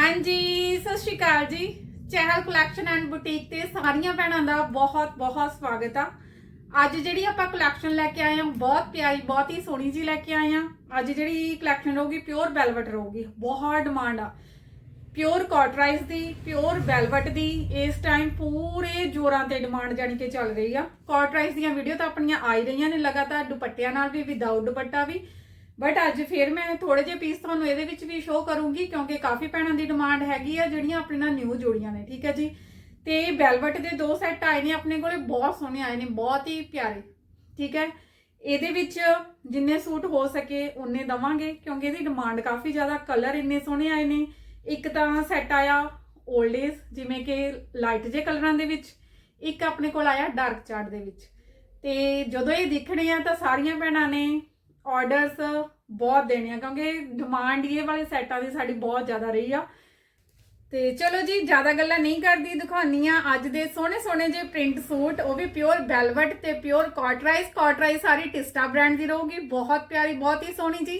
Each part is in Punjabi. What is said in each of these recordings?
ਹਾਂਜੀ, ਸਤਿ ਸ਼੍ਰੀ ਅਕਾਲ ਜੀ। ਚਹਿਲ ਕਲੈਕਸ਼ਨ ਐਂਡ ਬੁਟੀਕ ਤੇ ਸਾਰੀਆਂ ਭੈਣਾਂ ਦਾ ਬਹੁਤ ਬਹੁਤ ਸਵਾਗਤ ਆ। ਅੱਜ ਜਿਹੜੀ ਆਪਾਂ ਕਲੈਕਸ਼ਨ ਲੈ ਕੇ ਆਏ ਹਾਂ, ਬਹੁਤ ਪਿਆਰੀ, ਬਹੁਤ ਹੀ ਸੋਹਣੀ ਜੀ ਲੈ ਕੇ ਆਏ ਹਾਂ। ਅੱਜ ਜਿਹੜੀ ਕਲੈਕਸ਼ਨ ਰਹੂਗੀ ਪਿਓਰ ਵੈਲਵਟ ਰਹੂਗੀ। ਬਹੁਤ ਡਿਮਾਂਡ ਆ। ਪਿਓਰ ਕਾਟਰਾਈਜ਼ ਦੀ ਪਿਓਰ ਵੈਲਵਟ ਦੀ, ਇਸ ਟਾਈਮ ਪੂਰੇ ਜੋਰਾਂ ਤੇ ਡਿਮਾਂਡ ਜਾਣੀ ਕਿ ਚੱਲ ਰਹੀ ਆ। ਕਾਟਰਾਈਜ਼ ਦੀਆਂ ਵੀਡੀਓ ਤਾਂ ਆਪਣੀਆਂ ਆ ਹੀ ਰਹੀਆਂ ਨੇ ਲਗਾਤਾਰ, ਦੁਪੱਟਿਆਂ ਨਾਲ ਵੀ ਵਿਦਆਊਟ ਦੁਪੱਟਾ ਵੀ। ਬਟ ਅੱਜ ਫਿਰ ਮੈਂ ਥੋੜੇ ਜਿਹੇ ਪੀਸ ਤੁਹਾਨੂੰ ਇਹਦੇ ਵਿੱਚ ਵੀ ਸ਼ੋਅ ਕਰੂੰਗੀ ਕਿਉਂਕਿ ਕਾਫੀ ਭੈਣਾਂ ਦੀ ਡਿਮਾਂਡ ਹੈਗੀ ਆ, ਜਿਹੜੀਆਂ ਆਪਣੇ ਨਾਲ ਨਿਊ ਜੋੜੀਆਂ ਨੇ, ਠੀਕ ਹੈ ਜੀ? ਤੇ ਬੈਲਵਟ ਦੇ ਦੋ ਸੈੱਟ ਆਏ ਨੇ ਆਪਣੇ ਕੋਲੇ, ਬਹੁਤ ਸੋਹਣੇ ਆਏ ਨੇ, ਬਹੁਤ ਹੀ ਪਿਆਰੇ, ਠੀਕ ਹੈ? ਇਹਦੇ ਵਿੱਚ ਜਿੰਨੇ ਸੂਟ ਹੋ ਸਕੇ ਉਨੇ ਦਵਾਂਗੇ, ਕਿਉਂਕਿ ਇਹਦੀ ਡਿਮਾਂਡ ਕਾਫੀ ਜ਼ਿਆਦਾ ਕਲਰ ਇੰਨੇ ਸੋਹਣੇ ਆਏ ਨੇ। ਇੱਕ ਤਾਂ ਸੈੱਟ ਆਇਆ 올ਡ ਏਜ ਜਿਵੇਂ ਕਿ ਲਾਈਟ ਜੇ ਕਲਰਾਂ ਦੇ ਵਿੱਚ, ਇੱਕ ਆਪਣੇ ਕੋਲ ਆਇਆ ਡਾਰਕ ਚਾਰਟ ਦੇ ਵਿੱਚ। ਤੇ ਜਦੋਂ ਇਹ ਦੇਖਣੇ ਆ ਤਾਂ ਸਾਰੀਆਂ ਭੈਣਾਂ ਨੇ ਆਰਡਰਸ ਬਹੁਤ ਦੇਣੇ ਆ ਕਿਉਂਕਿ ਡਿਮਾਂਡ ਇਹ ਵਾਲੇ ਸੈੱਟਾਂ ਦੀ ਸਾਡੀ ਬਹੁਤ ਜ਼ਿਆਦਾ ਰਹੀ ਆ। ਤੇ ਚਲੋ ਜੀ, ਜ਼ਿਆਦਾ ਗੱਲਾਂ ਨਹੀਂ ਕਰਦੀ ਦਿਖਾਉਣੀ ਆ ਅੱਜ ਦੇ ਸੋਹਣੇ ਸੋਹਣੇ ਜੇ ਪ੍ਰਿੰਟ ਸੂਟ, ਉਹ ਵੀ ਪਿਓਰ ਵੈਲਵਟ ਤੇ ਪਿਓਰ ਕਾਟਰਾਈਜ਼ ਕਾਟਰਾਈਜ਼ ਸਾਰੀ ਟਿਸਟਾ ਬ੍ਰਾਂਡ ਦੀ ਰਹੂਗੀ, ਬਹੁਤ ਪਿਆਰੀ, ਬਹੁਤ ਹੀ ਸੋਹਣੀ ਜੀ।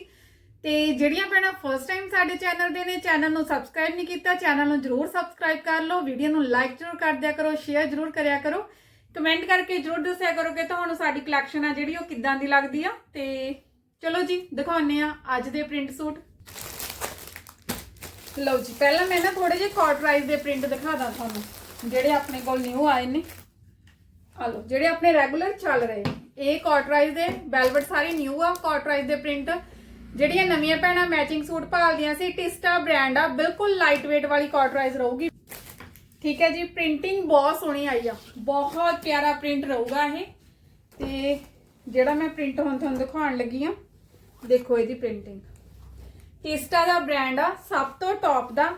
ਤੇ ਜਿਹੜੀਆਂ ਭੈਣਾਂ ਫਸਟ ਟਾਈਮ ਸਾਡੇ ਚੈਨਲ ਦੇ ਨੇ ਚੈਨਲ ਨੂੰ ਸਬਸਕ੍ਰਾਈਬ ਨਹੀਂ ਕੀਤਾ ਚੈਨਲ ਨੂੰ ਜਰੂਰ ਸਬਸਕ੍ਰਾਈਬ ਕਰ ਲਓ ਵੀਡੀਓ ਨੂੰ ਲਾਈਕ ਜਰੂਰ ਕਰ ਦਿਆ ਕਰੋ ਸ਼ੇਅਰ ਜਰੂਰ ਕਰਿਆ ਕਰੋ ਕਮੈਂਟ ਕਰਕੇ ਜਰੂਰ ਦੱਸਿਆ ਕਰੋ ਕਿ ਤੁਹਾਨੂੰ ਸਾਡੀ ਕਲੈਕਸ਼ਨ ਆ ਜਿਹੜੀ ਉਹ ਕਿੱਦਾਂ ਦੀ ਲੱਗਦੀ ਆ, ਤੇ ਚਲੋ ਜੀ, ਦਿਖਾਉਂਦੇ ਆ ਅੱਜ ਦੇ ਪ੍ਰਿੰਟ ਸੂਟ ਲਓ ਜੀ, ਪਹਿਲਾਂ ਮੈਂ ਨਾ ਥੋੜੇ ਜਿਹੇ ਕਾਟਰਾਈਜ਼ ਦੇ ਪ੍ਰਿੰਟ ਦਿਖਾ ਦਾਂ ਤੁਹਾਨੂੰ, ਜਿਹੜੇ ਆਪਣੇ ਕੋਲ ਨਿਊ ਆਏ ਨੇ। ਆ ਲਓ, ਜਿਹੜੇ ਆਪਣੇ ਰੈਗੂਲਰ ਚੱਲ ਰਹੇ ਨੇ। ਇਹ ਕਾਟਰਾਈਜ਼ ਦੇ ਵੈਲਵਟ ਸਾਰੇ ਨਿਊ ਆ ਕਾਟਰਾਈਜ਼ ਦੇ ਪ੍ਰਿੰਟ ਜਿਹੜੀਆਂ ਨਵੀਆਂ ਭੈਣਾਂ ਮੈਚਿੰਗ ਸੂਟ ਭਾਲਦੀਆਂ ਸੀ ਟਿਸਟਾ ਬ੍ਰਾਂਡ ਆ, ਬਿਲਕੁਲ ਲਾਈਟ weight ਵਾਲੀ ਕਾਟਰਾਈਜ਼ ਰਹੂਗੀ। ਠੀਕ ਹੈ ਜੀ ਪ੍ਰਿੰਟਿੰਗ ਬਹੁਤ ਸੋਹਣੀ ਆਈ ਆ। ਬਹੁਤ ਪਿਆਰਾ ਪ੍ਰਿੰਟ ਰਹੂਗਾ ਇਹ। ਤੇ ਜਿਹੜਾ ਮੈਂ ਪ੍ਰਿੰਟ ਹੁਣ ਤੁਹਾਨੂੰ ਦਿਖਾਉਣ ਲੱਗੀ ਆ ਦੇਖੋ ਇਹਦੀ ਪ੍ਰਿੰਟਿੰਗ ਟਿਸਟਾ ਦਾ ਬ੍ਰਾਂਡ ਆ, ਸਭ ਤੋਂ ਟੌਪ ਦਾ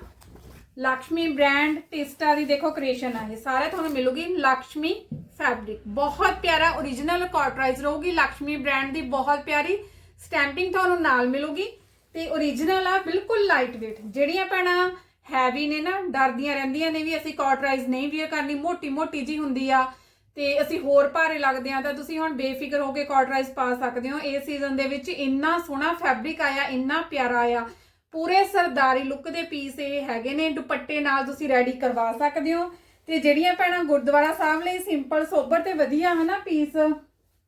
ਲక్ష్ਮੀ ਬ੍ਰਾਂਡ ਟਿਸਟਾ ਦੀ ਦੇਖੋ ਕ੍ਰੀਏਸ਼ਨ ਆ ਇਹ। ਸਾਰਾ ਤੁਹਾਨੂੰ ਮਿਲੂਗੀ ਲక్ష్ਮੀ ਫੈਬਰਿਕ ਬਹੁਤ ਪਿਆਰਾ origignal ਕਾਟਰਾਈਜ਼ ਰਹੂਗੀ ਲక్ష్ਮੀ ਬ੍ਰਾਂਡ ਦੀ, ਬਹੁਤ ਪਿਆਰੀ। ਸਟੈਂਪਿੰਗ ਤੁਹਾਨੂੰ ਨਾਲ ਮਿਲੂਗੀ ਤੇ origignal ਆ, ਬਿਲਕੁਲ ਲਾਈਟ weight ਜਿਹੜੀਆਂ ਭੈਣਾਂ ਹੈਵੀ ਨੇ ਨਾ, ਡਰਦੀਆਂ ਰਹਿੰਦੀਆਂ ਨੇ ਵੀ ਅਸੀਂ ਕਾਟਰਾਈਜ਼ ਨਹੀਂ ਵੀਅਰ ਕਰਨੀ ਮੋਟੀ ਮੋਟੀ ਜੀ ਹੁੰਦੀ ਆ। ਤੇ ਅਸੀਂ ਹੋਰ ਭਾਰੇ ਲੱਗਦੇ ਆ ਤਾਂ ਤੁਸੀਂ ਹੁਣ ਬੇਫਿਕਰ ਹੋ ਕੇ ਕਾਟਰਾਈਜ਼ ਪਾ ਸਕਦੇ ਹੋ। ਇਸ ਸੀਜ਼ਨ ਦੇ ਵਿੱਚ ਇੰਨਾ ਸੋਹਣਾ ਫੈਬਰਿਕ ਆਇਆ, ਇੰਨਾ ਪਿਆਰਾ ਆਇਆ। ਪੂਰੇ ਸਰਦਾਰੀ ਲੁੱਕ ਦੇ ਪੀਸ ਇਹ ਹੈਗੇ ਨੇ, ਦੁਪੱਟੇ ਨਾਲ ਤੁਸੀਂ ਰੈਡੀ ਕਰਵਾ ਸਕਦੇ ਹੋ। ਤੇ ਜਿਹੜੀਆਂ ਭੈਣਾਂ ਗੁਰਦੁਆਰਾ ਸਾਹਿਬ ਲਈ ਸਿੰਪਲ ਸੋਬਰ ਤੇ ਵਧੀਆ ਹਨਾ ਪੀਸ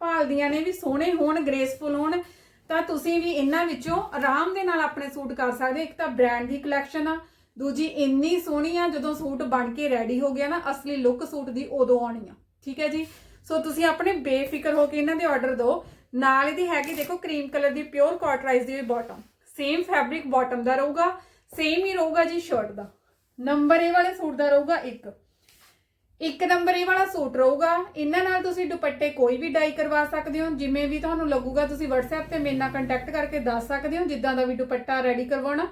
ਭਾਲਦੀਆਂ ਨੇ, ਵੀ ਸੋਹਣੇ ਹੋਣ ਗ੍ਰੇਸਫੁਲ ਹੋਣ, ਤਾਂ ਤੁਸੀਂ ਵੀ ਇਹਨਾਂ ਵਿੱਚੋਂ ਆਰਾਮ ਦੇ ਨਾਲ ਆਪਣੇ ਸੂਟ ਕਰ ਸਕਦੇ ਹੋ। ਇੱਕ ਤਾਂ ਬ੍ਰਾਂਡ ਦੀ ਕਲੈਕਸ਼ਨ ਆ, ਦੂਜੀ ਇੰਨੀ ਸੋਹਣੀ ਆ, ਜਦੋਂ ਸੂਟ ਬਣ ਕੇ ਰੈਡੀ ਹੋ ਗਿਆ ਨਾ, ਅਸਲੀ ਲੁੱਕ ਸੂਟ ਦੀ ਉਦੋਂ ਆਉਣੀ ਆ। ਠੀਕ ਹੈ ਜੀ? ਸੋ ਤੁਸੀਂ ਆਪਣੇ ਬੇਫਿਕਰ ਹੋ ਕੇ ਇਹਨਾਂ ਦੇ ਆਰਡਰ ਦਿਓ ਨਾਲ ਇਹਦੀ ਹੈਗੀ, ਦੇਖੋ ਕਰੀਮ ਕਲਰ ਦੀ ਪਿਓਰ ਕਾਟਰਾਈਜ਼ ਦੀ ਬਾਟਮ ਸੇਮ ਫੈਬਰਿਕ ਬਾਟਮ ਦਾ ਰਹੂਗਾ ਸੇਮ ਹੀ ਰਹੂਗਾ ਜੀ ਸ਼ਰਟ ਦਾ। ਨੰਬਰ ਇਹ ਵਾਲੇ ਸੂਟ ਦਾ ਰਹੂਗਾ ਇੱਕ। ਇੱਕ ਨੰਬਰ ਇਹ ਵਾਲਾ ਸੂਟ ਰਹੂਗਾ। ਇਹਨਾਂ ਨਾਲ ਤੁਸੀਂ ਦੁਪੱਟੇ ਕੋਈ ਵੀ ਡਾਈ ਕਰਵਾ ਸਕਦੇ ਹੋ। ਜਿਵੇਂ ਵੀ ਤੁਹਾਨੂੰ ਲੱਗੂਗਾ, ਤੁਸੀਂ WhatsApp ਤੇ ਮੇਰੇ ਨਾਲ ਕੰਟੈਕਟ ਕਰਕੇ ਦੱਸ ਸਕਦੇ ਹੋ, ਜਿੱਦਾਂ ਦਾ ਵੀ ਦੁਪੱਟਾ ਰੈਡੀ ਕਰਵਾਉਣਾ।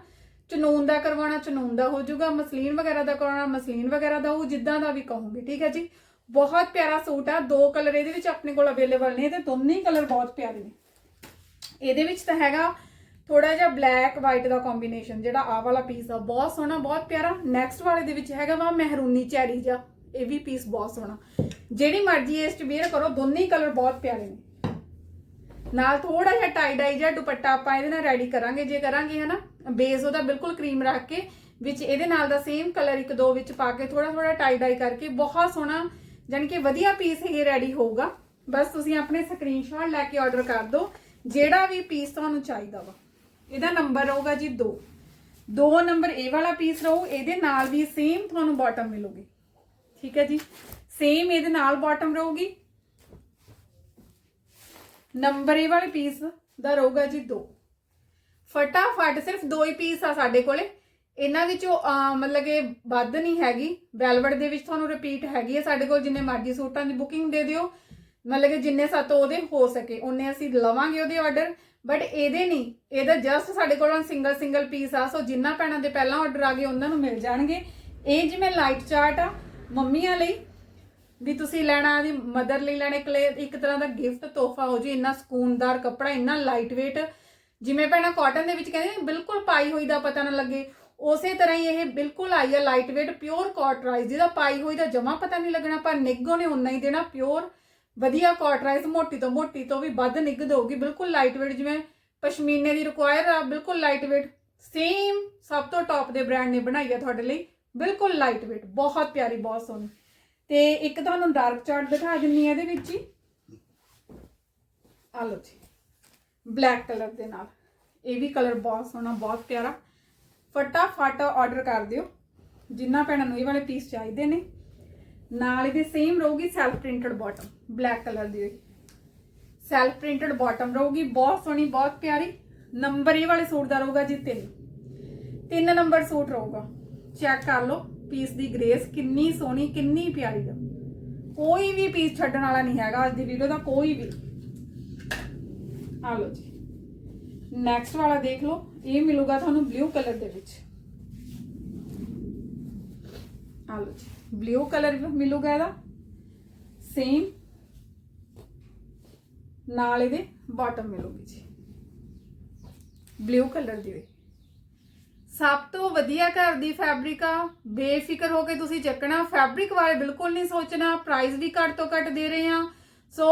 ਚਨੂਨ ਦਾ ਕਰਵਾਉਣਾ, ਚਨੂਨ ਦਾ ਹੋ ਜਾਊਗਾ। ਮਸਲੀਨ ਵਗੈਰਾ ਦਾ ਕਰਵਾਉਣਾ ਮਸਲੀਨ ਵਗੈਰਾ ਦਾ ਉਹ ਜਿੱਦਾਂ ਦਾ ਵੀ ਕਹੋਗੇ। ਠੀਕ ਹੈ ਜੀ? ਬਹੁਤ ਪਿਆਰਾ ਸੂਟ ਆ, ਦੋ ਕਲਰ ਇਹਦੇ ਵਿੱਚ ਆਪਣੇ ਕੋਲ ਅਵੇਲੇਬਲ ਨੇ ਤੇ ਦੋਨੇ ਹੀ ਕਲਰ ਬਹੁਤ ਪਿਆਰੇ ਨੇ। ਇਹਦੇ ਵਿੱਚ ਤਾਂ ਹੈਗਾ ਥੋੜਾ ਜਿਹਾ ਬਲੈਕ ਵਾਈਟ ਦਾ ਕੰਬੀਨੇਸ਼ਨ ਜਿਹੜਾ ਆਹ ਵਾਲਾ ਪੀਸ ਆ, ਬਹੁਤ ਸੋਹਣਾ, ਬਹੁਤ ਪਿਆਰਾ। ਨੈਕਸਟ ਵਾਲੇ ਦੇ ਵਿੱਚ ਹੈਗਾ ਵਾ ਮਹਿਰੂਨੀ ਚੈਰੀ ਜਿਹਾ, ਇਹ ਵੀ ਪੀਸ ਬਹੁਤ ਸੋਹਣਾ। ਜਿਹੜੀ ਮਰਜ਼ੀ ਇਸ ਚ ਵੇਅਰ ਕਰੋ, ਦੋਨੇ ਹੀ ਕਲਰ ਬਹੁਤ ਪਿਆਰੇ ਨੇ। ਨਾਲ ਥੋੜਾ ਜਿਹਾ ਟਾਈ ਡਾਈ ਜਿਹਾ ਦੁਪੱਟਾ ਆਪਾਂ ਇਹਦੇ ਨਾਲ ਰੈਡੀ ਕਰਾਂਗੇ, ਜੇ ਕਰਾਂਗੇ ਹਨਾ ਬੇਸ ਉਹਦਾ ਬਿਲਕੁਲ ਕਰੀਮ ਰੱਖ ਕੇ, ਵਿੱਚ ਇਹਦੇ ਨਾਲ ਦਾ ਸੇਮ ਕਲਰ ਇੱਕ ਦੋ ਵਿੱਚ ਪਾ ਕੇ ਥੋੜਾ ਥੋੜਾ ਟਾਈ ਡਾਈ ਕਰਕੇ, ਬਹੁਤ ਸੋਹਣਾ ਜਾਣੀ ਕਿ ਵਧੀਆ ਪੀਸ ਇਹ ਰੈਡੀ ਹੋਊਗਾ। ਬਸ ਤੁਸੀਂ ਆਪਣੇ ਸਕਰੀਨਸ਼ਾਟ ਲੈ ਕੇ ਆਰਡਰ ਕਰ ਦਿਓ। ਜਿਹੜਾ ਵੀ ਪੀਸ ਤੁਹਾਨੂੰ ਚਾਹੀਦਾ ਵਾ। ਇਹਦਾ ਨੰਬਰ ਰਹੂਗਾ ਜੀ 2 ਦੋ ਨੰਬਰ ਇਹ ਵਾਲਾ ਪੀਸ ਰਹੂ, ਇਹਦੇ ਨਾਲ ਵੀ ਸੇਮ ਤੁਹਾਨੂੰ ਬਾਟਮ ਮਿਲੂਗੀ। ਠੀਕ ਹੈ ਜੀ? ਸੇਮ ਇਹਦੇ ਨਾਲ ਬਾਟਮ ਰਹੂਗੀ। ਨੰਬਰ ਇਹ ਵਾਲੇ ਪੀਸ ਦਾ ਰਹੂਗਾ ਜੀ 2 ਫਟਾਫਟ ਸਿਰਫ ਦੋ ਹੀ ਪੀਸ ਆ ਸਾਡੇ ਕੋਲੇ। ਇਹਨਾਂ ਵਿੱਚੋਂ ਮਤਲਬ ਕਿ ਵੱਧ ਨਹੀਂ ਹੈਗੀ। ਵੈਲਵਟ ਦੇ ਵਿੱਚ ਤੁਹਾਨੂੰ ਰਿਪੀਟ ਹੈਗੀ ਹੈ ਸਾਡੇ ਕੋਲ ਜਿੰਨੇ ਮਰਜ਼ੀ ਸੂਟਾਂ ਦੀ ਬੁਕਿੰਗ ਦੇ ਦਿਓ। ਮਤਲਬ ਕਿ ਜਿੰਨੇ ਸਾਤੋਂ ਉਹਦੇ ਹੋ ਸਕੇ ਉਹਨੇ ਅਸੀਂ ਲਵਾਂਗੇ ਉਹਦੇ ਆਰਡਰ ਬਟ ਇਹਦੇ ਨਹੀਂ। ਇਹਦਾ ਜਸਟ ਸਾਡੇ ਕੋਲ ਸਿੰਗਲ ਸਿੰਗਲ ਪੀਸ ਆ। ਸੋ ਜਿੰਨਾ ਭੈਣਾਂ ਦੇ ਪਹਿਲਾਂ ਆਰਡਰ ਆ ਗਏ, ਉਹਨਾਂ ਨੂੰ ਮਿਲ ਜਾਣਗੇ। ਇਹ ਜਿਵੇਂ ਲਾਈਟ ਚਾਰਟ ਆ, ਮੰਮੀਆਂ ਲਈ, ਵੀ ਤੁਸੀਂ ਲੈਣਾ ਦੀ ਮਦਰ ਲਈ ਲੈਣੇ, ਕਲੇ, ਇੱਕ ਤਰ੍ਹਾਂ ਦਾ ਗਿਫਟ ਤੋਹਫਾ ਹੋ ਜੀ, ਇੰਨਾ ਸਕੂਨਦਾਰ ਕੱਪੜਾ, ਇੰਨਾ ਲਾਈਟ weight ਜਿਵੇਂ ਭੈਣਾਂ ਕਾਟਨ ਦੇ ਵਿੱਚ ਕਹਿੰਦੇ ਬਿਲਕੁਲ ਪਾਈ ਹੋਈ ਦਾ ਪਤਾ ਨਾ ਲੱਗੇ। ਉਸੇ ਤਰ੍ਹਾਂ ਹੀ ਇਹ ਬਿਲਕੁਲ ਆਈ ਹੈ ਲਾਈਟ weight ਪਿਓਰ ਕਾਟਰਾਈਜ਼ ਜਿਹਦਾ ਪਾਈ ਹੋਈ ਦਾ ਜਮਾ ਪਤਾ ਨਹੀਂ ਲੱਗਣਾ, ਪਰ ਨਿੱਗੋ ਨੇ ਉਨਾ ਹੀ ਦੇਣਾ ਪਿਓਰ ਵਧੀਆ ਕਾਟਰਾਈਜ਼ ਮੋਟੀ ਤੋਂ ਮੋਟੀ ਤੋਂ ਵੀ ਵੱਧ ਨਿੱਘ ਦਊਗੀ, ਬਿਲਕੁਲ ਲਾਈਟ weight ਜਿਵੇਂ ਪਸ਼ਮੀਨੇ ਦੀ ਰਿਕੁਆਇਰ ਆ, ਬਿਲਕੁਲ ਲਾਈਟ weight ਸੇਮ ਸਭ ਤੋਂ ਟੌਪ ਦੇ ਬ੍ਰਾਂਡ ਨੇ ਬਣਾਈ ਆ ਤੁਹਾਡੇ ਲਈ, ਬਿਲਕੁਲ ਲਾਈਟ weight ਬਹੁਤ ਪਿਆਰੀ, ਬਹੁਤ ਸੋਹਣੀ। ਤੇ ਇੱਕ ਤੁਹਾਨੂੰ ਡਾਰਕ ਚਾਰਟ ਦਿਖਾ ਦਿੰਨੀ ਆ ਇਹਦੇ ਵਿੱਚ ਹੀ। ਆ ਲਓ ਜੀ ਬਲੈਕ ਕਲਰ ਦੇ ਨਾਲ। ਇਹ ਵੀ ਕਲਰ ਬਹੁਤ ਸੋਹਣਾ, ਬਹੁਤ ਪਿਆਰਾ। ਫਟਾਫਟ ਆਰਡਰ ਕਰ ਦਿਓ। ਜਿੰਨਾ ਭੈਣਾਂ ਨੂੰ ਇਹ ਵਾਲੇ ਪੀਸ ਚਾਹੀਦੇ ਨੇ। ਨਾਲ ਇਹਦੇ ਸੇਮ ਰਹੂਗੀ self printed bottom black colour ਦੀ ਸੈਲਫ ਪ੍ਰਿੰਟਡ ਬਾਟਮ ਰਹੂਗੀ, ਬਹੁਤ ਸੋਹਣੀ, ਬਹੁਤ ਪਿਆਰੀ। ਨੰਬਰ ਇਹ ਵਾਲੇ ਸੂਟ ਦਾ ਰਹੂਗਾ ਜੀ 3 ਤਿੰਨ ਨੰਬਰ ਸੂਟ ਰਹੂਗਾ। ਚੈੱਕ ਕਰ ਲਓ ਪੀਸ ਦੀ ਗ੍ਰੇਸ ਕਿੰਨੀ ਸੋਹਣੀ, ਕਿੰਨੀ ਪਿਆਰੀ ਆ। ਕੋਈ ਵੀ ਪੀਸ ਛੱਡਣ ਵਾਲਾ ਨਹੀਂ ਹੈਗਾ ਅੱਜ ਦੀ ਵੀਡੀਓ ਦਾ, ਕੋਈ ਵੀ। ਆ ਲਓ ਜੀ। ਨੈਕਸਟ ਵਾਲਾ ਦੇਖ ਲਓ, ਇਹ ਮਿਲੂਗਾ ਤੁਹਾਨੂੰ ਬਲੂ ਕਲਰ ਦੇ ਵਿੱਚ। ਆ ਲਓ ਜੀ ਬਲੂ ਕਲਰ ਮਿਲੂਗਾ ਇਹਦਾ। ਸੇਮ ਨਾਲ ਇਹਦੇ ਬਾਟਮ ਮਿਲੂਗੀ ਜੀ। ਬਲੂ ਕਲਰ ਦੀ ਵੀ। ਸਭ ਤੋਂ ਵਧੀਆ ਘਰ ਦੀ ਫੈਬਰਿਕ ਆ, ਬੇਫਿਕਰ ਹੋ ਕੇ ਤੁਸੀਂ ਚੱਕਣਾ। ਫੈਬਰਿਕ ਬਾਰੇ ਬਿਲਕੁਲ ਨਹੀਂ ਸੋਚਣਾ ਪ੍ਰਾਈਸ ਵੀ ਘੱਟ ਤੋਂ ਘੱਟ ਦੇ ਰਹੇ ਆ। ਸੋ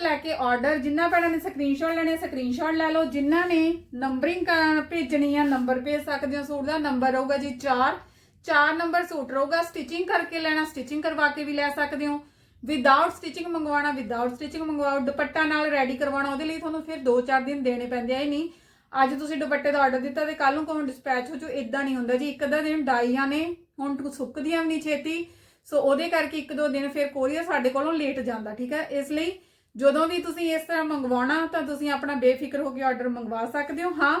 ਫਟਾਫਟ ਲੈ ਕੇ ਆਰਡਰ ਜਿੰਨਾ ਭੈਣਾਂ ਨੇ ਸਕਰੀਨਸ਼ਾਟ ਲੈਣੇ ਸਕਰੀਨਸ਼ਾਟ ਲੈ ਲਓ। ਜਿਨ੍ਹਾਂ ਨੇ ਨੰਬਰਿੰਗ ਭੇਜਣੀ ਆ ਨੰਬਰ ਭੇਜ ਸਕਦੇ ਹੋ, ਸੂਟ ਦਾ ਨੰਬਰ ਰਹੂਗਾ ਜੀ 4 ਚਾਰ ਨੰਬਰ ਸੂਟ ਰਹੂਗਾ ਸਟਿਚਿੰਗ ਕਰਕੇ ਲੈਣਾ ਸਟਿਚਿੰਗ ਕਰਵਾ ਕੇ ਵੀ ਲੈ ਸਕਦੇ ਹੋ। ਵਿਦਆਊਟ ਸਟਿਚਿੰਗ ਮੰਗਵਾਉਣਾ ਵਿਦਆਊਟ ਸਟਿਚਿੰਗ ਮੰਗਵਾਓ, ਦੁਪੱਟਾ ਨਾਲ ਰੈਡੀ ਕਰਵਾਉਣਾ, ਉਹਦੇ ਲਈ ਤੁਹਾਨੂੰ ਫਿਰ 2-4 ਦਿਨ ਦੇਣੇ ਪੈਂਦੇ ਆ, ਇਹ ਨਹੀਂ। ਅੱਜ ਤੁਸੀਂ ਦੁਪੱਟੇ ਦਾ ਆਰਡਰ ਦਿੱਤਾ ਤੇ ਕੱਲ ਨੂੰ ਕੋਈ ਡਿਸਪੈਚ ਹੋ ਜੋ ਇਦਾਂ ਨਹੀਂ ਹੁੰਦਾ ਜੀ। ਇੱਕ ਅੱਧਾ ਦਿਨ ਡਾਈਆਂ ਨੇ, ਹੁਣ ਸੁੱਕਦੀਆਂ ਵੀ ਨਹੀਂ ਛੇਤੀ। ਸੋ ਉਹਦੇ ਕਰਕੇ ਇੱਕ ਦੋ ਦਿਨ ਫਿਰ ਕੋਰੀਅਰ ਸਾਡੇ ਕੋਲੋਂ ਲੇਟ ਜਾਂਦਾ, ਠੀਕ ਹੈ? ਇਸ ਲਈ ਜਦੋਂ ਵੀ ਤੁਸੀਂ ਇਸ ਤਰ੍ਹਾਂ ਮੰਗਵਾਉਣਾ ਤਾਂ ਤੁਸੀਂ ਆਪਣਾ ਬੇਫਿਕਰ ਹੋ ਕੇ ਆਰਡਰ ਮੰਗਵਾ ਸਕਦੇ ਹੋ। ਹਾਂ,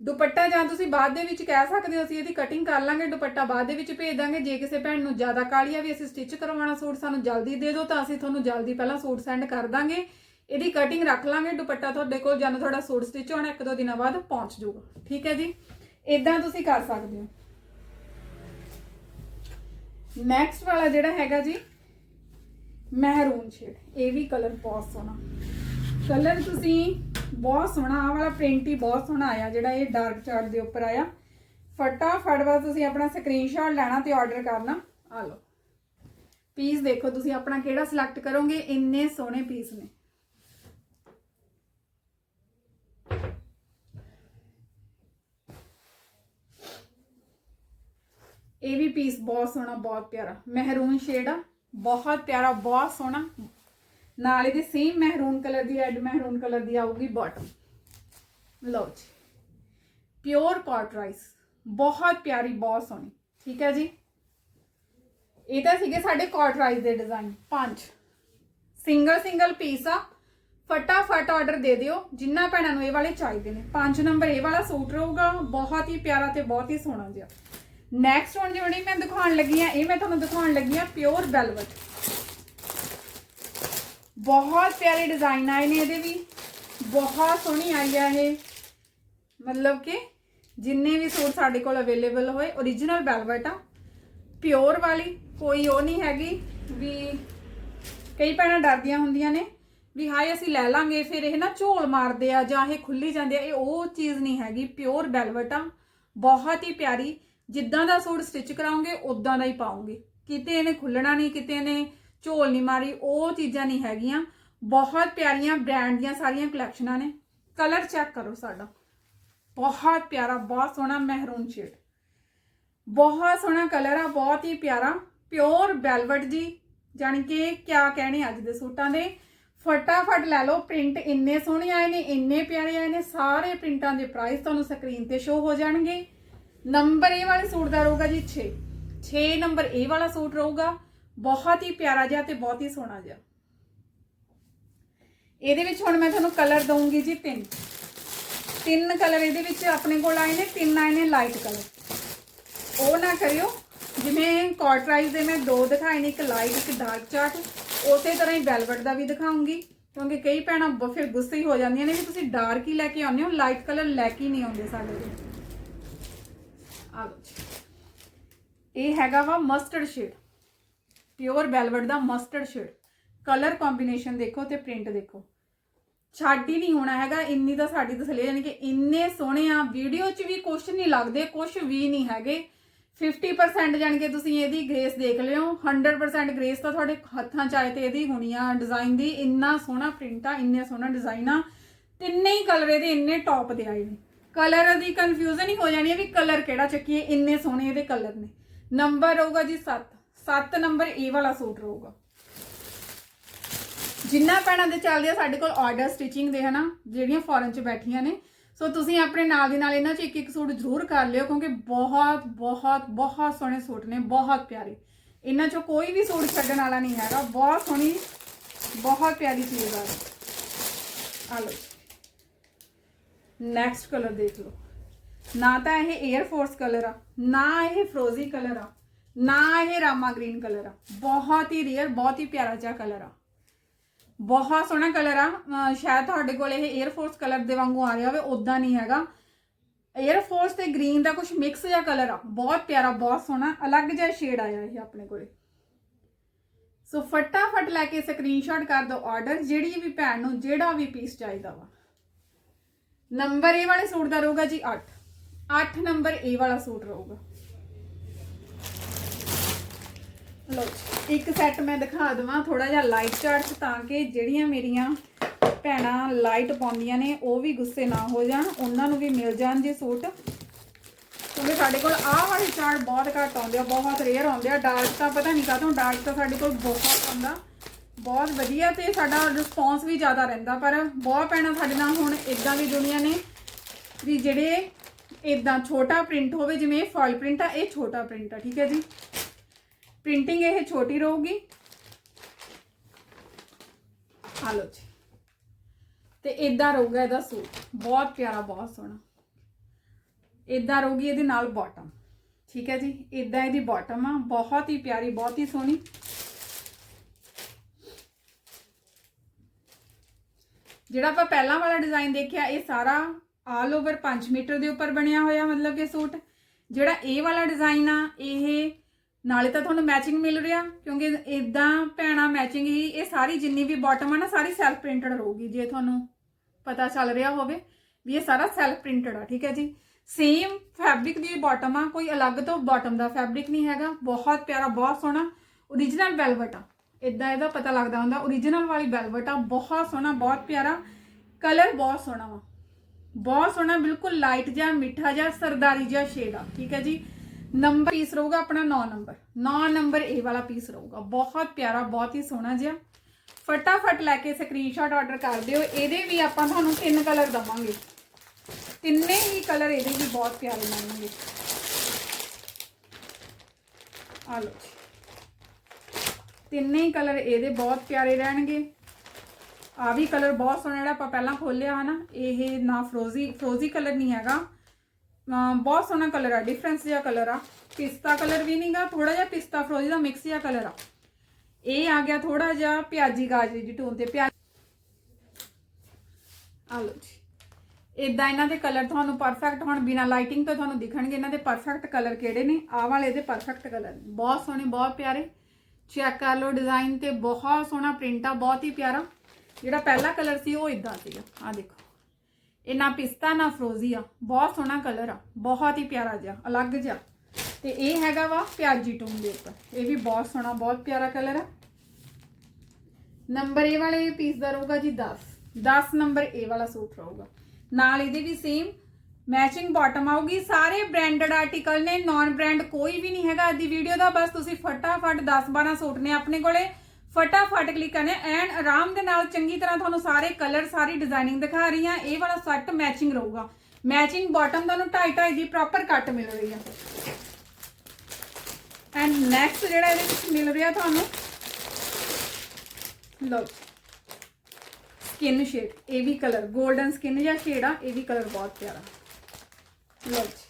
ਦੁਪੱਟਾ ਜਾਂ ਤੁਸੀਂ ਬਾਅਦ ਦੇ ਵਿੱਚ ਕਹਿ ਸਕਦੇ ਹੋ, ਅਸੀਂ ਇਹਦੀ ਕਟਿੰਗ ਕਰ ਲਾਂਗੇ, ਦੁਪੱਟਾ ਬਾਅਦ ਦੇ ਵਿੱਚ ਭੇਜ ਦਾਂਗੇ। ਜੇ ਕਿਸੇ ਭੈਣ ਨੂੰ ਜ਼ਿਆਦਾ ਕਾਹਲੀ ਆ ਵੀ ਅਸੀਂ ਸਟਿਚ ਕਰਵਾਉਣਾ ਸੂਟ, ਸਾਨੂੰ ਜਲਦੀ ਦੇ ਦਿਓ ਤਾਂ ਅਸੀਂ ਤੁਹਾਨੂੰ ਜਲਦੀ ਪਹਿਲਾਂ ਸੂਟ ਸੈਂਡ ਕਰ ਦਾਂਗੇ। ਇਹਦੀ ਕਟਿੰਗ ਰੱਖ ਲਾਂਗੇ, ਦੁਪੱਟਾ ਤੁਹਾਡੇ ਕੋਲ ਜਾਂ ਤੁਹਾਡਾ ਸੂਟ ਸਟਿਚ ਹੋਣਾ, ਇੱਕ ਦੋ ਦਿਨਾਂ ਬਾਅਦ ਪਹੁੰਚ ਜਾਊਗਾ। ਠੀਕ ਹੈ ਜੀ? ਇਦਾਂ ਤੁਸੀਂ ਕਰ ਸਕਦੇ ਹੋ। ਨੈਕਸਟ ਵਾਲਾ ਜਿਹੜਾ ਹੈਗਾ ਜੀ ਮਹਿਰੂਨ ਸ਼ੇਡ ਇਹ ਵੀ ਕਲਰ ਬਹੁਤ ਸੋਹਣਾ। ਕਲਰ ਤੁਸੀਂ ਬਹੁਤ ਸੋਹਣਾ ਆ ਵਾਲਾ ਪ੍ਰਿੰਟ ਹੀ ਬਹੁਤ ਸੋਹਣਾ ਆਇਆ, ਜਿਹੜਾ ਇਹ ਡਾਰਕ ਚਾਰਟ ਦੇ ਉੱਪਰ ਆਇਆ। ਫਟਾਫਟ ਬਸ ਤੁਸੀਂ ਆਪਣਾ ਸਕਰੀਨਸ਼ਾਟ ਲੈਣਾ ਤੇ ਆਰਡਰ ਕਰਨਾ। ਆ ਲਓ। ਪੀਸ ਦੇਖੋ ਤੁਸੀਂ ਆਪਣਾ ਕਿਹੜਾ ਸਿਲੈਕਟ ਕਰੋਗੇ, ਇੰਨੇ ਸੋਹਣੇ ਪੀਸ ਨੇ। ਇਹ ਵੀ ਪੀਸ ਬਹੁਤ ਸੋਹਣਾ, ਬਹੁਤ ਪਿਆਰਾ। ਮਹਿਰੂਨ ਸ਼ੇਡ ਆ। ਬਹੁਤ ਪਿਆਰਾ, ਬਹੁਤ ਸੋਹਣਾ। ਨਾਲ ਇਹਦੇ ਸੇਮ ਮਹਿਰੂਨ ਕਲਰ ਦੀ ਐਡ ਮਹਿਰੂਨ ਕਲਰ ਦੀ ਆਊਗੀ ਬਾਟਮ ਲਓ ਜੀ। ਪਿਓਰ ਕਾਟਰਾਈਸ ਬਹੁਤ ਪਿਆਰੀ, ਬਹੁਤ ਸੋਹਣੀ। ਠੀਕ ਹੈ ਜੀ? ਇਹ ਤਾਂ ਸੀਗੇ ਸਾਡੇ ਕਾਟਰਾਈਸ ਦੇ ਡਿਜ਼ਾਈਨ ਪੰਜ। ਸਿੰਗਲ ਸਿੰਗਲ ਪੀਸ ਆ। ਫਟਾਫਟ ਆਰਡਰ ਦੇ ਦਿਓ। ਜਿੰਨਾ ਭੈਣਾਂ ਨੂੰ ਇਹ ਵਾਲੇ ਚਾਹੀਦੇ ਨੇ। ਪੰਜ ਨੰਬਰ ਇਹ ਵਾਲਾ ਸੂਟ ਰਹੂਗਾ। ਬਹੁਤ ਹੀ ਪਿਆਰਾ ਤੇ ਬਹੁਤ ਹੀ ਸੋਹਣਾ ਜਿਹਾ। ਨੈਕਸਟ ਹੁਣ ਜਿਹੜੀ ਮੈਂ ਦਿਖਾਉਣ ਲੱਗੀ ਆ ਇਹ ਮੈਂ ਤੁਹਾਨੂੰ ਦਿਖਾਉਣ ਲੱਗੀ ਆ ਪਿਓਰ ਵੈਲਵਟ ਬਹੁਤ ਪਿਆਰੇ ਡਿਜ਼ਾਈਨ ਆਏ ਨੇ ਇਹਦੇ ਵੀ। ਬਹੁਤ ਸੋਹਣੀ ਆਈ ਆ ਇਹ। ਮਤਲਬ ਕਿ ਜਿੰਨੇ ਵੀ ਸੂਟ ਸਾਡੇ ਕੋਲ ਅਵੇਲੇਬਲ ਹੋਏ origignal ਵੈਲਵਟ ਆ। ਪਿਓਰ ਵਾਲੀ, ਕੋਈ ਉਹ ਨਹੀਂ ਹੈਗੀ ਵੀ ਕਈ ਭੈਣਾਂ ਡਰਦੀਆਂ ਹੁੰਦੀਆਂ ਨੇ ਵੀ ਹਾਏ ਅਸੀਂ ਲੈ ਲਾਂਗੇ, ਫਿਰ ਇਹ ਨਾ ਝੋਲ ਮਾਰਦੇ ਆ ਜਾਂ ਇਹ ਖੁੱਲੀ ਜਾਂਦੇ ਆ, ਇਹ ਉਹ ਚੀਜ਼ ਨਹੀਂ ਹੈਗੀ। ਪਿਓਰ ਵੈਲਵਟ ਆ। ਬਹੁਤ ਹੀ ਪਿਆਰੀ ਜਿੱਦਾਂ ਦਾ ਸੂਟ ਸਟਿਚ ਕਰਾਉਂਗੇ ਉਦਾਂ ਦਾ ਹੀ ਪਾਉਂਗੇ। ਕਿਤੇ ਇਹਨੇ ਖੁੱਲਣਾ ਨਹੀਂ, ਕਿਤੇ ਇਹਨੇ ਝੋਲ ਨਹੀਂ ਮਾਰੀ, ਉਹ ਚੀਜ਼ਾਂ ਨਹੀਂ ਹੈਗੀਆਂ। ਬਹੁਤ ਪਿਆਰੀਆਂ ਬ੍ਰਾਂਡ ਦੀਆਂ ਸਾਰੀਆਂ ਕਲੈਕਸ਼ਨਾਂ ਨੇ। ਕਲਰ ਚੈੱਕ ਕਰੋ ਸਾਡਾ। ਬਹੁਤ ਪਿਆਰਾ, ਬਹੁਤ ਸੋਹਣਾ ਮਹਿਰੂਨ ਸ਼ੇਡ ਬਹੁਤ ਸੋਹਣਾ ਕਲਰ ਆ, ਬਹੁਤ ਹੀ ਪਿਆਰਾ। ਪਿਓਰ ਵੈਲਵਟ ਜੀ, ਜਾਣੀ ਕਿ ਕਿਆ ਕਹਿਣੇ ਅੱਜ ਦੇ ਸੂਟਾਂ ਦੇ। ਫਟਾਫਟ ਲੈ ਲਓ ਪ੍ਰਿੰਟ ਇੰਨੇ ਸੋਹਣੇ ਆਏ ਨੇ, ਇੰਨੇ ਪਿਆਰੇ ਆਏ ਨੇ, ਸਾਰੇ ਪ੍ਰਿੰਟਾਂ ਦੇ ਪ੍ਰਾਈਸ ਤੁਹਾਨੂੰ ਸਕਰੀਨ ਤੇ ਸ਼ੋ ਹੋ ਜਾਣਗੇ। ਨੰਬਰ ਇਹ ਵਾਲੇ ਸੂਟ ਦਾ ਰਹੂਗਾ ਜੀ 6 6 ਨੰਬਰ ਇਹ ਵਾਲਾ ਸੂਟ ਰਹੂਗਾ। ਬਹੁਤ ਹੀ ਪਿਆਰਾ ਜਿਹਾ ਤੇ ਬਹੁਤ ਹੀ ਸੋਹਣਾ ਜਿਹਾ। ਇਹਦੇ ਵਿੱਚ ਹੁਣ ਮੈਂ ਤੁਹਾਨੂੰ ਕਲਰ ਦਊਂਗੀ ਜੀ ਤਿੰਨ। ਤਿੰਨ ਕਲਰ ਇਹਦੇ ਵਿੱਚ ਆਪਣੇ ਕੋਲ ਆਏ ਨੇ, ਤਿੰਨ ਆਏ ਨੇ ਲਾਈਟ ਕਲਰ ਉਹ ਨਾ ਕਰਿਓ, ਜਿਵੇਂ ਕਾਟਰਾਈਜ਼ ਦੇ ਮੈਂ ਦੋ ਦਿਖਾਏ ਨੇ, ਇੱਕ ਲਾਈਟ ਇੱਕ ਡਾਰਕ ਚਾਰਟ ਉਸੇ ਤਰ੍ਹਾਂ ਹੀ ਵੈਲਵਟ ਦਾ ਵੀ ਦਿਖਾਉਂਗੀ, ਕਿਉਂਕਿ ਕਈ ਭੈਣਾਂ ਬ- ਫਿਰ ਗੁੱਸੇ ਹੀ ਹੋ ਜਾਂਦੀਆਂ ਨੇ ਵੀ ਤੁਸੀਂ ਡਾਰਕ ਹੀ ਲੈ ਕੇ ਆਉਂਦੇ ਹੋ ਲਾਈਟ ਕਲਰ ਲੈ ਕੇ ਨਹੀਂ ਆਉਂਦੇ ਸਾਡੇ ਕੋਲ। ਆ ਲਓ ਜੀ। ਇਹ ਹੈਗਾ ਵਾ ਮਸਟਰਡ ਸ਼ੇਡ ਪਿਓਰ ਵੈਲਵਟ ਦਾ ਮਸਟਰਡ ਸ਼ੇਡ ਕਲਰ ਕੰਬੀਨੇਸ਼ਨ ਦੇਖੋ ਤੇ ਪ੍ਰਿੰਟ ਦੇਖੋ। ਛੱਡ ਹੀ ਨਹੀਂ ਹੋਣਾ ਹੈਗਾ, ਇੰਨੀ ਤਾਂ ਸਾਡੀ ਤਸਲੀ ਯਾਨੀ ਕਿ ਇੰਨੇ ਸੋਹਣੇ ਆ। ਵੀਡੀਓ 'ਚ ਵੀ ਕੁਝ ਨਹੀਂ ਲੱਗਦੇ ਕੁਝ ਵੀ ਨਹੀਂ ਹੈਗੇ। 50% ਜਾਣੀ ਕਿ ਤੁਸੀਂ ਇਹਦੀ ਗ੍ਰੇਸ ਦੇਖ ਲਿਓ। 100% ਗ੍ਰੇਸ ਤਾਂ ਤੁਹਾਡੇ ਹੱਥਾਂ 'ਚ ਆਏ ਤੇ ਇਹਦੀ ਹੋਣੀ ਆ ਡਿਜ਼ਾਈਨ ਦੀ। ਇੰਨਾ ਸੋਹਣਾ ਪ੍ਰਿੰਟ ਆ, ਇੰਨੇ ਸੋਹਣਾ ਡਿਜ਼ਾਈਨ ਆ। ਤਿੰਨੇ ਹੀ ਕਲਰ ਇਹਦੇ ਇੰਨੇ ਟੌਪ ਦੇ ਆਏ ਨੇ। ਕਲਰ ਦੀ ਕਨਫਿਊਜ਼ਨ ਹੀ ਹੋ ਜਾਣੀ ਹੈ ਵੀ ਕਲਰ ਕਿਹੜਾ ਚੱਕੀਏ, ਇੰਨੇ ਸੋਹਣੇ ਇਹਦੇ ਕਲਰ ਨੇ। ਨੰਬਰ ਰਹੂਗਾ ਜੀ 7 7 ਨੰਬਰ ਇਹ ਵਾਲਾ ਸੂਟ ਰਹੂਗਾ। ਜਿੰਨਾ ਪੈਣਾ ਦੇ ਚੱਲਦੇ ਆ, ਸਾਡੇ ਕੋਲ ਆਰਡਰ ਸਟਿਚਿੰਗ ਦੇ, ਹਨਾ, ਜਿਹੜੀਆਂ ਫੋਰਨ 'ਚ ਬੈਠੀਆਂ ਨੇ। ਸੋ ਤੁਸੀਂ ਆਪਣੇ ਨਾਲ ਦੀ ਨਾਲ ਇਹਨਾਂ 'ਚ ਇੱਕ ਇੱਕ ਸੂਟ ਜ਼ਰੂਰ ਕਰ ਲਿਓ, ਕਿਉਂਕਿ ਬਹੁਤ ਬਹੁਤ ਬਹੁਤ ਸੋਹਣੇ ਸੂਟ ਨੇ, ਬਹੁਤ ਪਿਆਰੇ। ਇਹਨਾਂ 'ਚੋਂ ਕੋਈ ਵੀ ਸੂਟ ਛੱਡਣ ਵਾਲਾ ਨਹੀਂ ਹੈਗਾ। ਬਹੁਤ ਸੋਹਣੀ, ਬਹੁਤ ਪਿਆਰੀ ਚੀਜ਼ ਆ। ਆ ਲਓ ਨੈਕਸਟ ਕਲਰ ਦੇਖ ਲਓ। ਨਾ ਤਾਂ ਇਹ 에ਅਰ ਫੋਰਸ ਕਲਰ ਆ, ਨਾ ਇਹ ਫਰੋਜ਼ੀ ਕਲਰ ਆ, ਨਾ ਇਹ ਰਾਮਾ ਗ੍ਰੀਨ ਕਲਰ ਆ। ਬਹੁਤ ਹੀ ਰੀਅਰ ਬਹੁਤ ਹੀ ਪਿਆਰਾ ਜਿਹਾ ਕਲਰ ਆ। ਬਹੁਤ ਸੋਹਣਾ ਕਲਰ ਆ। ਸ਼ਾਇਦ ਤੁਹਾਡੇ ਕੋਲ ਇਹ 에ਅਰ ਫੋਰਸ ਕਲਰ ਦੇ ਵਾਂਗੂ ਆ ਰਿਹਾ ਹੋਵੇ ਉਦਾਂ ਨਹੀਂ ਹੈਗਾ। 에ਅਰ ਫੋਰਸ ਤੇ ਗ੍ਰੀਨ ਦਾ ਕੁਝ ਮਿਕਸ ਜਿਹਾ ਕਲਰ ਆ। ਬਹੁਤ ਪਿਆਰਾ, ਬਹੁਤ ਸੋਹਣਾ, ਅਲੱਗ ਜਿਹਾ ਸ਼ੇਡ ਆਇਆ ਇਹ ਆਪਣੇ ਕੋਲੇ। ਸੋ ਫਟਾਫਟ ਲੈ ਕੇ ਸਕਰੀਨਸ਼ਾਟ ਕਰ ਦਿਓ ਆਰਡਰ ਜਿਹੜੀ ਵੀ ਭੈਣ ਨੂੰ ਜਿਹੜਾ ਵੀ ਪੀਸ ਚਾਹੀਦਾ ਵਾ। ਨੰਬਰ ਇਹ ਵਾਲੇ ਸੂਟ ਦਾ ਰਹੂਗਾ ਜੀ 8 8 ਨੰਬਰ ਇਹ ਵਾਲਾ ਸੂਟ ਰਹੂਗਾ। ਲੋ ਇੱਕ ਸੈੱਟ ਮੈਂ ਦਿਖਾ ਦਵਾਂ ਥੋੜਾ ਜਿਹਾ ਲਾਈਟ ਚਾਰਟ ਤਾਂ ਕਿ ਜਿਹੜੀਆਂ ਮੇਰੀਆਂ ਭੈਣਾਂ ਲਾਈਟ ਪਾਉਂਦੀਆਂ ਨੇ, ਉਹ ਵੀ ਗੁੱਸੇ ਨਾ ਹੋ ਜਾਣ, ਉਹਨਾਂ ਨੂੰ ਵੀ ਮਿਲ ਜਾਣ ਜੇ ਸੂਟ। ਕਿਉਂਕਿ ਸਾਡੇ ਕੋਲ ਆਹ ਵਾਲੇ ਚਾਰਟ ਬਹੁਤ ਘੱਟ ਆਉਂਦੇ ਆ, ਬਹੁਤ ਰੇਅਰ ਆਉਂਦੇ ਆ। ਡਾਰਕ ਤਾਂ ਪਤਾ ਨਹੀਂ ਕਾਹਤੋਂ ਡਾਰਕ ਤਾਂ ਸਾਡੇ ਕੋਲ ਬਹੁਤ ਆਉਂਦਾ। ਬਹੁਤ ਵਧੀਆ ਤੇ ਸਾਡਾ ਰਿਸਪੌਂਸ ਵੀ ਜ਼ਿਆਦਾ ਰਹਿੰਦਾ, ਪਰ ਬਹੁਤ ਭੈਣਾਂ ਸਾਡੇ ਨਾਲ ਹੁਣ ਇਦਾਂ ਵੀ ਦੁਨੀਆ ਨੇ ਵੀ ਜਿਹੜੇ ਇਦਾਂ ਛੋਟਾ ਪ੍ਰਿੰਟ ਹੋਵੇ, ਜਿਵੇਂ ਇਹ ਫਾਇਲ ਪ੍ਰਿੰਟ ਆ, ਇਹ ਛੋਟਾ ਪ੍ਰਿੰਟ ਆ, ਠੀਕ ਹੈ ਜੀ? ਪ੍ਰਿੰਟਿੰਗ ਇਹ ਛੋਟੀ ਰਹੂਗੀ। ਆ ਲਓ ਜੀ। ਤੇ ਇਦਾਂ ਰਹੂਗਾ ਇਹਦਾ ਸੂਟ। ਬਹੁਤ ਪਿਆਰਾ, ਬਹੁਤ ਸੋਹਣਾ। ਇਦਾਂ ਰਹੂਗੀ ਇਹਦੇ ਨਾਲ ਬਾਟਮ ਠੀਕ ਹੈ ਜੀ? ਇਦਾਂ ਇਹਦੀ ਬਾਟਮ ਆ। ਬਹੁਤ ਹੀ ਪਿਆਰੀ, ਬਹੁਤ ਹੀ ਸੋਹਣੀ। ਜਿਹੜਾ ਆਪਾਂ ਪਹਿਲਾਂ ਵਾਲਾ ਡਿਜ਼ਾਈਨ ਦੇਖਿਆ, ਇਹ ਸਾਰਾ ਆਲ ਓਵਰ 5 ਮੀਟਰ ਦੇ ਉੱਪਰ ਬਣਿਆ ਹੋਇਆ ਮਤਲਬ ਕਿ ਸੂਟ। ਜਿਹੜਾ ਇਹ ਵਾਲਾ ਡਿਜ਼ਾਈਨ ਆ, ਇਹ ਨਾਲੇ ਤਾਂ ਤੁਹਾਨੂੰ ਮੈਚਿੰਗ ਮਿਲ ਰਿਹਾ, ਕਿਉਂਕਿ ਇਦਾਂ ਭੈਣਾ ਮੈਚਿੰਗ ਹੀ, ਇਹ ਸਾਰੀ ਜਿੰਨੀ ਵੀ ਬਾਟਮ ਆ ਨਾ, ਸਾਰੀ ਸੈਲਫ ਪ੍ਰਿੰਟਡ ਰਹੂਗੀ, ਜੇ ਤੁਹਾਨੂੰ ਪਤਾ ਚੱਲ ਰਿਹਾ ਹੋਵੇ ਵੀ ਇਹ ਸਾਰਾ ਸੈਲਫ ਪ੍ਰਿੰਟਡ ਆ, ਠੀਕ ਹੈ ਜੀ? ਸੇਮ ਫੈਬਰਿਕ ਦੀ ਬਾਟਮ ਆ, ਕੋਈ ਅਲੱਗ ਤੋਂ ਬਾਟਮ ਦਾ ਫੈਬਰਿਕ ਨਹੀਂ ਹੈਗਾ, ਬਹੁਤ ਪਿਆਰਾ, ਬਹੁਤ ਸੋਹਣਾ origignal velvet ਆ। ਇਦਾਂ ਇਹਦਾ ਪਤਾ ਲੱਗਦਾ ਹੁੰਦਾ origignal ਵਾਲੀ velvet ਆ, ਬਹੁਤ ਸੋਹਣਾ, ਬਹੁਤ ਪਿਆਰਾ ਕਲਰ ਬਹੁਤ ਸੋਹਣਾ ਵਾ। ਬਹੁਤ ਸੋਹਣਾ, ਬਿਲਕੁਲ ਲਾਈਟ ਜਿਹਾ, ਮਿੱਠਾ ਜਿਹਾ, ਸਰਦਾਰੀ ਜਿਹਾ ਸ਼ੇਡ ਆ, ਠੀਕ ਹੈ ਜੀ? ਨੰਬਰ ਪੀਸ ਰਹੂਗਾ ਆਪਣਾ 9 ਨੰਬਰ 9 ਨੰਬਰ ਇਹ ਵਾਲਾ ਪੀਸ ਰਹੂਗਾ। ਬਹੁਤ ਪਿਆਰਾ, ਬਹੁਤ ਹੀ ਸੋਹਣਾ ਜਿਹਾ। ਫਟਾਫਟ ਲੈ ਕੇ ਸਕਰੀਨਸ਼ਾਟ ਆਰਡਰ ਕਰ ਦਿਓ। ਇਹਦੇ ਵੀ ਆਪਾਂ ਤੁਹਾਨੂੰ ਤਿੰਨ ਕਲਰ ਦਵਾਂਗੇ। ਤਿੰਨੇ ਹੀ ਕਲਰ ਇਹਦੇ ਵੀ ਬਹੁਤ ਪਿਆਰੇ ਮਿਲਣਗੇ ਆ ਲਓ ਜੀ। ਤਿੰਨੇ ਹੀ ਕਲਰ ਇਹਦੇ ਬਹੁਤ ਪਿਆਰੇ ਰਹਿਣਗੇ। ਆ ਵੀ ਕਲਰ ਬਹੁਤ ਸੋਹਣਾ ਜਿਹੜਾ ਆਪਾਂ ਪਹਿਲਾਂ ਖੋਲਿਆ ਹਨਾ, ਇਹ ਨਾ ਫਰੋਜ਼ੀ ਫਰੋਜ਼ੀ ਕਲਰ ਨਹੀਂ ਹੈਗਾ। ਬਹੁਤ ਸੋਹਣਾ ਕਲਰ ਆ ਡਿਫਰੈਂਸ ਜਿਹਾ ਕਲਰ ਆ। ਪਿਸਤਾ ਕਲਰ ਵੀ ਨਹੀਂਗਾ ਥੋੜਾ ਜਿਹਾ ਪਿਸਤਾ ਫਰੋਜ਼ੀ ਦਾ ਮਿਕਸ ਜਿਹਾ ਕਲਰ ਆ। ਇਹ ਆ ਗਿਆ ਥੋੜਾ ਜਿਹਾ ਪਿਆਜੀ ਗਾਜਰੀ ਦੀ ਟੋਨ ਤੇ, ਪਿਆਜ ਆ ਲਓ ਜੀ। ਇਦਾਂ ਇਹਨਾਂ ਦੇ ਕਲਰ ਤੁਹਾਨੂੰ ਪਰਫੈਕਟ ਹੁਣ ਬਿਨਾ ਲਾਈਟਿੰਗ ਤੋਂ ਤੁਹਾਨੂੰ ਦਿਖਣਗੇ, ਇਹਨਾਂ ਦੇ ਪਰਫੈਕਟ ਕਲਰ ਕਿਹੜੇ ਨੇ? ਆਹ ਵਾਲੇ ਦੇ ਪਰਫੈਕਟ ਕਲਰ ਨੇ। ਬਹੁਤ ਸੋਹਣੇ, ਬਹੁਤ ਪਿਆਰੇ। ਚੈੱਕ ਕਰ ਲਓ ਡਿਜ਼ਾਈਨ ਤੇ ਬਹੁਤ ਸੋਹਣਾ ਪ੍ਰਿੰਟ ਆ, ਬਹੁਤ ਹੀ ਪਿਆਰਾ। ਜਿਹੜਾ ਪਹਿਲਾ ਕਲਰ ਸੀ, ਉਹ ਇਦਾਂ ਸੀਗਾ। ਆ ਦੇਖੋ। ਇਹ ਨਾ ਪਿਸਤਾ, ਨਾ ਫਰੋਜ਼ੀ ਆ। ਬਹੁਤ ਸੋਹਣਾ ਕਲਰ ਆ। ਬਹੁਤ ਹੀ ਪਿਆਰਾ ਜਿਹਾ, ਅਲੱਗ ਜਿਹਾ। ਤੇ ਇਹ ਹੈਗਾ ਵਾ ਪਿਆਜੀ ਟੋਨ ਦੇ ਉੱਪਰ। ਇਹ ਵੀ ਬਹੁਤ ਸੋਹਣਾ, ਬਹੁਤ ਪਿਆਰਾ ਕਲਰ ਆ। ਨੰਬਰ ਇਹ ਵਾਲੇ ਪੀਸ ਦਾ ਰਹੂਗਾ ਜੀ 10 10 ਨੰਬਰ ਇਹ ਵਾਲਾ ਸੂਟ ਰਹੂਗਾ। ਨਾਲ ਇਹਦੇ ਵੀ ਸੇਮ ਮੈਚਿੰਗ ਬਾਟਮ ਆਊਗੀ ਸਾਰੇ ਬ੍ਰਾਂਡਡ ਆਰਟੀਕਲ ਨੇ ਨਾਨ ਬ੍ਰਾਂਡ ਕੋਈ ਵੀ ਨਹੀਂ ਹੈਗਾ ਅੱਜ ਦੀ ਵੀਡੀਓ ਦਾ ਬਸ ਤੁਸੀਂ ਫਟਾਫਟ 10 12 ਸੂਟ ਨੇ ਆਪਣੇ ਕੋਲੇ ਫਟਾਫਟ ਕਲਿੱਕ ਕਰਨੇ ਐਨ ਆਰਾਮ ਦੇ ਨਾਲ ਚੰਗੀ ਤਰ੍ਹਾਂ ਤੁਹਾਨੂੰ ਸਾਰੇ ਕਲਰ ਸਾਰੀ ਡਿਜ਼ਾਈਨਿੰਗ ਦਿਖਾ ਰਹੀ ਹਾਂ ਇਹ ਵਾਲਾ ਸੈੱਟ ਮੈਚਿੰਗ ਰਹੂਗਾ ਮੈਚਿੰਗ ਬਾਟਮ ਤੁਹਾਨੂੰ 2.5 2.5 ਦੀ ਪ੍ਰੋਪਰ ਕੱਟ ਮਿਲ ਰਹੀ ਆ ਐਂਡ ਨੈਕਸਟ ਜਿਹੜਾ ਇਹਦੇ ਵਿੱਚ ਮਿਲ ਰਿਹਾ ਤੁਹਾਨੂੰ ਲਓ ਸਕਿਨ ਸ਼ੇਡ ਇਹ ਵੀ ਕਲਰ 골ਡਨ ਸਕਿਨ ਜਾਂ ਸ਼ੇਡ ਆ ਇਹ ਵੀ ਕਲਰ ਬਹੁਤ ਪਿਆਰਾ ਲਓ ਜੀ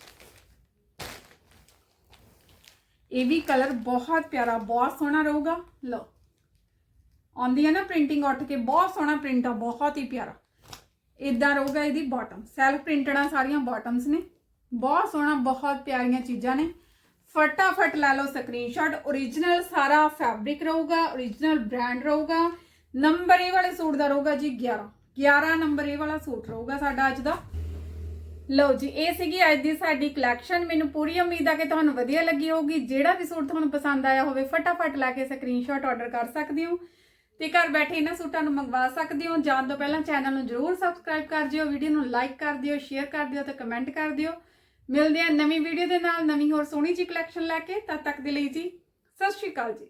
ਇਹ ਵੀ ਕਲਰ ਬਹੁਤ ਪਿਆਰਾ ਬਹੁਤ ਸੋਹਣਾ ਰਹੂਗਾ ਲਓ ਆਉਂਦੀ ਹੈ ਨਾ ਪ੍ਰਿੰਟਿੰਗ ਉੱਠ ਕੇ ਬਹੁਤ ਸੋਹਣਾ ਪ੍ਰਿੰਟ ਆ ਬਹੁਤ ਹੀ ਪਿਆਰਾ ਇਦਾਂ ਰਹੂਗਾ ਇਹਦੀ ਬਾਟਮ ਸੈਲਫ ਪ੍ਰਿੰਟਡਾਂ ਸਾਰੀਆਂ ਬਾਟਮਸ ਨੇ ਬਹੁਤ ਸੋਹਣਾ ਬਹੁਤ ਪਿਆਰੀਆਂ ਚੀਜ਼ਾਂ ਨੇ ਫਟਾਫਟ ਲੈ ਲਓ ਸਕਰੀਨਸ਼ਾਟ origignal ਸਾਰਾ ਫੈਬਰਿਕ ਰਹੂਗਾ origignal ਬ੍ਰਾਂਡ ਰਹੂਗਾ ਨੰਬਰ ਇਹ ਵਾਲੇ ਸੂਟ ਦਾ ਰਹੂਗਾ ਜੀ 11 11 ਨੰਬਰ ਇਹ ਵਾਲਾ ਸੂਟ ਰਹੂਗਾ ਸਾਡਾ ਅੱਜ ਦਾ ਲਓ ਜੀ, ਇਹ ਸੀਗੀ ਅੱਜ ਦੀ ਸਾਡੀ ਕਲੈਕਸ਼ਨ ਮੈਨੂੰ ਪੂਰੀ ਉਮੀਦ ਆ ਕਿ ਤੁਹਾਨੂੰ ਵਧੀਆ ਲੱਗੀ ਹੋਊਗੀ। ਜਿਹੜਾ ਵੀ ਸੂਟ ਤੁਹਾਨੂੰ ਪਸੰਦ ਆਇਆ ਹੋਵੇ, ਫਟਾਫਟ ਲਾ ਕੇ ਸਕਰੀਨਸ਼ਾਟ ਆਰਡਰ ਕਰ ਸਕਦੇ ਹੋ। ਤੇ ਘਰ ਬੈਠੇ ਇਹਨਾਂ ਸੂਟਾਂ ਨੂੰ ਮੰਗਵਾ ਸਕਦੇ ਹੋ। ਜਾਣ ਤੋਂ ਪਹਿਲਾਂ ਚੈਨਲ ਨੂੰ ਜਰੂਰ ਸਬਸਕ੍ਰਾਈਬ ਕਰ ਦਿਓ ਵੀਡੀਓ ਨੂੰ ਲਾਈਕ ਕਰ ਦਿਓ ਸ਼ੇਅਰ ਕਰ ਦਿਓ ਤੇ ਕਮੈਂਟ ਕਰ ਦਿਓ। ਮਿਲਦੇ ਹਾਂ ਨਵੀਂ ਵੀਡੀਓ ਦੇ ਨਾਲ ਨਵੀਂ ਹੋਰ ਸੋਹਣੀ ਜੀ ਕਲੈਕਸ਼ਨ ਲੈ ਕੇ। ਤਦ ਤੱਕ ਦੇ ਲਈ ਜੀ, ਸਤਿ ਸ਼੍ਰੀ ਅਕਾਲ ਜੀ।